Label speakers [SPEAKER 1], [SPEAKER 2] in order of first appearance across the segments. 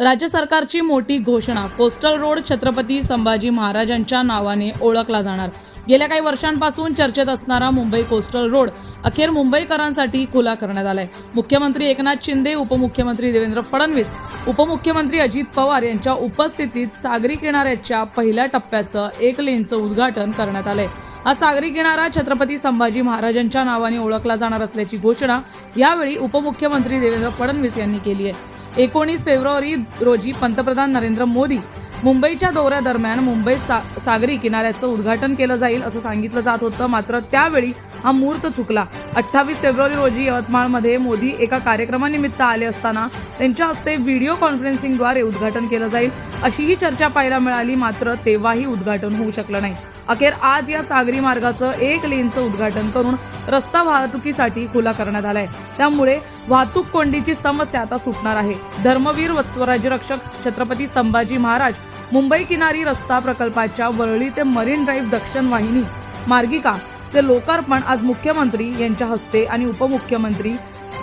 [SPEAKER 1] राज्य सरकारची मोठी घोषणा. कोस्टल रोड छत्रपती संभाजी महाराजांच्या नावाने ओळखला जाणार. गेल्या काही वर्षांपासून चर्चेत असणारा मुंबई कोस्टल रोड अखेर मुंबईकरांसाठी खुला करण्यात आलाय. मुख्यमंत्री एकनाथ शिंदे उपमुख्यमंत्री देवेंद्र फडणवीस उपमुख्यमंत्री अजित पवार यांच्या उपस्थितीत सागरी किनाऱ्याच्या पहिल्या टप्प्याचं एक लेनचं उद्घाटन करण्यात आलंय. हा सागरी किनारा छत्रपती संभाजी महाराजांच्या नावाने ओळखला जाणार असल्याची घोषणा यावेळी उपमुख्यमंत्री देवेंद्र फडणवीस यांनी केली आहे. एकोणीस फेब्रुवारी रोजी पंतप्रधान नरेंद्र मोदी मुंबईच्या दौऱ्यादरम्यान मुंबई सा सागरी किनाऱ्याचं उद्घाटन केलं जाईल असं सांगितलं जात होतं. मात्र त्यावेळी हा मुहूर्त चुकला. अठ्ठावीस फेब्रुवारी रोजी यवतमाळमध्ये मोदी एका कार्यक्रमानिमित्त आले असताना त्यांच्या हस्ते व्हिडिओ कॉन्फरन्सिंगद्वारे उद्घाटन केलं जाईल. अशीही चर्चा पाहायला मिळाली मात्र तेव्हाही उद्घाटन होऊ शकलं नाही. अखेर आज या सागरी मार्गाचं एक लेनचं उद्घाटन करून रस्ता वाहतुकीसाठी खुला करण्यात आलाय. त्यामुळे वाहतूक कोंडीची समस्या आता सुटणार आहे. धर्मवीर व स्वराज्यरक्षक छत्रपती संभाजी महाराज मुंबई किनारी रस्ता प्रकल्पाच्या वरळी ते मरीन ड्राईव्ह दक्षिण वाहिनी मार्गिका चे लोकार्पण आज मुख्यमंत्री यांच्या हस्ते आणि उपमुख्यमंत्री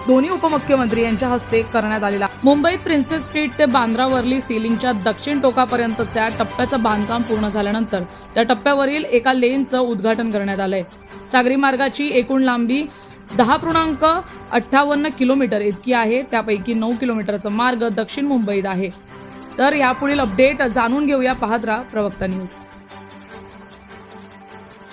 [SPEAKER 1] दोन्ही उपमुख्यमंत्री यांच्या हस्ते करण्यात आलेला. मुंबईत प्रिन्सेस स्ट्रीट ते बांद्रा वर्ली सिलिंगच्या दक्षिण टोकापर्यंतच्या टप्प्याचं बांधकाम पूर्ण झाल्यानंतर त्या टप्प्यावरील एका लेनचं उद्घाटन करण्यात आलंय. सागरी मार्गाची एकूण लांबी दहा पूर्णांक अठ्ठावन्न किलोमीटर इतकी आहे. त्यापैकी नऊ किलोमीटरचा मार्ग दक्षिण मुंबईत आहे. तर यापुढील अपडेट जाणून घेऊया पाहत राहा प्रवक्ता न्यूज.